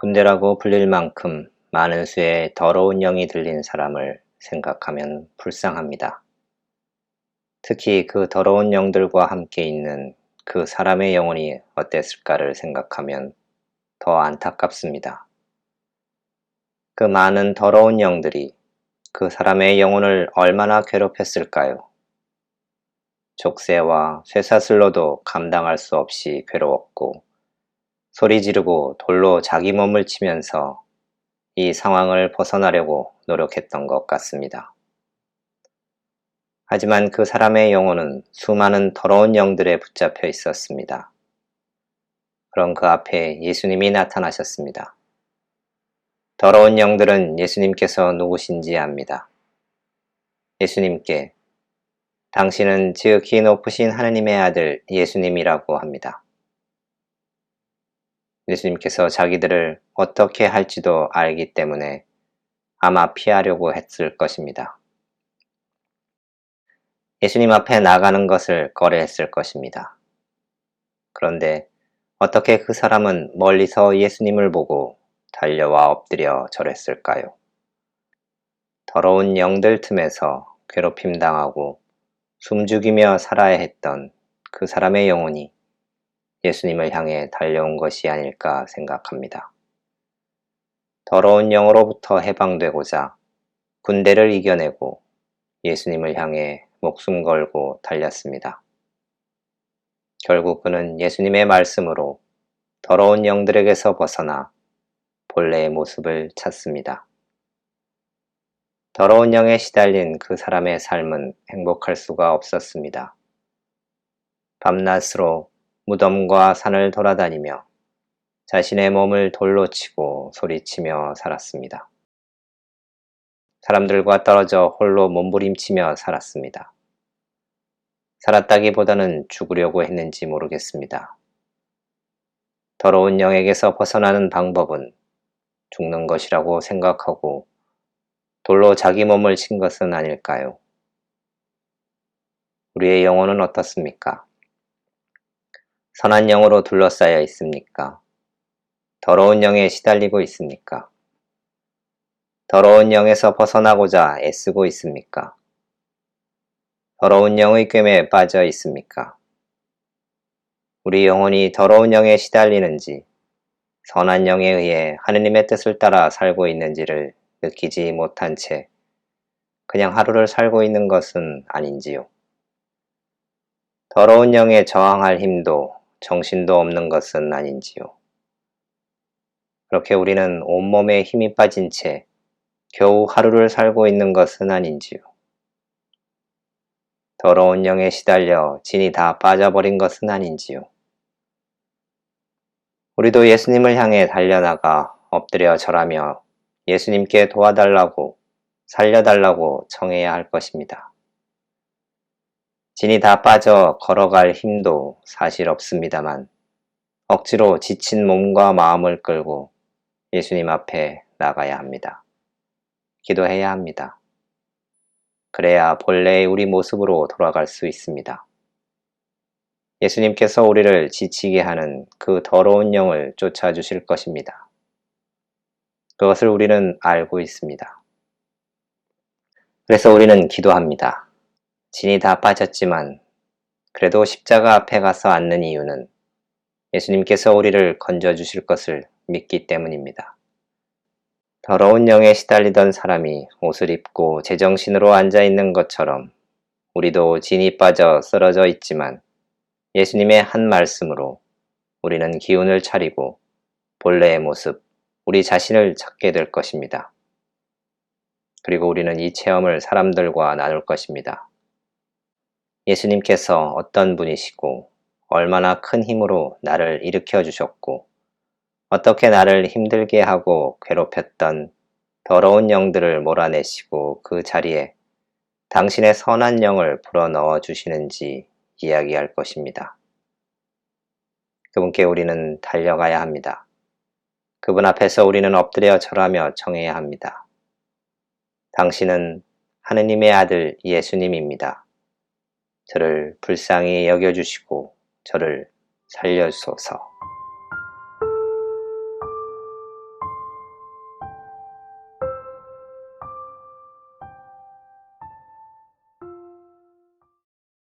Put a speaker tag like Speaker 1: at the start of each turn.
Speaker 1: 군대라고 불릴 만큼 많은 수의 더러운 영이 들린 사람을 생각하면 불쌍합니다. 특히 그 더러운 영들과 함께 있는 그 사람의 영혼이 어땠을까를 생각하면 더 안타깝습니다. 그 많은 더러운 영들이 그 사람의 영혼을 얼마나 괴롭혔을까요? 족쇄와 쇠사슬로도 감당할 수 없이 괴로웠고 소리 지르고 돌로 자기 몸을 치면서 이 상황을 벗어나려고 노력했던 것 같습니다. 하지만 그 사람의 영혼은 수많은 더러운 영들에 붙잡혀 있었습니다. 그럼 그 앞에 예수님이 나타나셨습니다. 더러운 영들은 예수님께서 누구신지 압니다. 예수님께 당신은 지극히 높으신 하느님의 아들 예수님이라고 합니다. 예수님께서 자기들을 어떻게 할지도 알기 때문에 아마 피하려고 했을 것입니다. 예수님 앞에 나가는 것을 꺼려했을 것입니다. 그런데 어떻게 그 사람은 멀리서 예수님을 보고 달려와 엎드려 절했을까요? 더러운 영들 틈에서 괴롭힘 당하고 숨죽이며 살아야 했던 그 사람의 영혼이 예수님을 향해 달려온 것이 아닐까 생각합니다. 더러운 영으로부터 해방되고자 군대를 이겨내고 예수님을 향해 목숨 걸고 달렸습니다. 결국 그는 예수님의 말씀으로 더러운 영들에게서 벗어나 본래의 모습을 찾습니다. 더러운 영에 시달린 그 사람의 삶은 행복할 수가 없었습니다. 밤낮으로 무덤과 산을 돌아다니며 자신의 몸을 돌로 치고 소리치며 살았습니다. 사람들과 떨어져 홀로 몸부림치며 살았습니다. 살았다기보다는 죽으려고 했는지 모르겠습니다. 더러운 영에게서 벗어나는 방법은 죽는 것이라고 생각하고 돌로 자기 몸을 친 것은 아닐까요? 우리의 영혼은 어떻습니까? 선한 영으로 둘러싸여 있습니까? 더러운 영에 시달리고 있습니까? 더러운 영에서 벗어나고자 애쓰고 있습니까? 더러운 영의 꿰에 빠져 있습니까? 우리 영혼이 더러운 영에 시달리는지 선한 영에 의해 하느님의 뜻을 따라 살고 있는지를 느끼지 못한 채 그냥 하루를 살고 있는 것은 아닌지요. 더러운 영에 저항할 힘도 정신도 없는 것은 아닌지요. 그렇게 우리는 온몸에 힘이 빠진 채 겨우 하루를 살고 있는 것은 아닌지요. 더러운 영에 시달려 진이 다 빠져버린 것은 아닌지요. 우리도 예수님을 향해 달려나가 엎드려 절하며 예수님께 도와달라고 살려달라고 청해야 할 것입니다. 진이 다 빠져 걸어갈 힘도 사실 없습니다만 억지로 지친 몸과 마음을 끌고 예수님 앞에 나가야 합니다. 기도해야 합니다. 그래야 본래의 우리 모습으로 돌아갈 수 있습니다. 예수님께서 우리를 지치게 하는 그 더러운 영을 쫓아주실 것입니다. 그것을 우리는 알고 있습니다. 그래서 우리는 기도합니다. 진이 다 빠졌지만 그래도 십자가 앞에 가서 앉는 이유는 예수님께서 우리를 건져주실 것을 믿기 때문입니다. 더러운 영에 시달리던 사람이 옷을 입고 제정신으로 앉아 있는 것처럼 우리도 진이 빠져 쓰러져 있지만 예수님의 한 말씀으로 우리는 기운을 차리고 본래의 모습, 우리 자신을 찾게 될 것입니다. 그리고 우리는 이 체험을 사람들과 나눌 것입니다. 예수님께서 어떤 분이시고 얼마나 큰 힘으로 나를 일으켜 주셨고 어떻게 나를 힘들게 하고 괴롭혔던 더러운 영들을 몰아내시고 그 자리에 당신의 선한 영을 불어넣어 주시는지 이야기할 것입니다. 그분께 우리는 달려가야 합니다. 그분 앞에서 우리는 엎드려 절하며 청해야 합니다. 당신은 하느님의 아들 예수님입니다. 저를 불쌍히 여겨주시고 저를 살려주소서.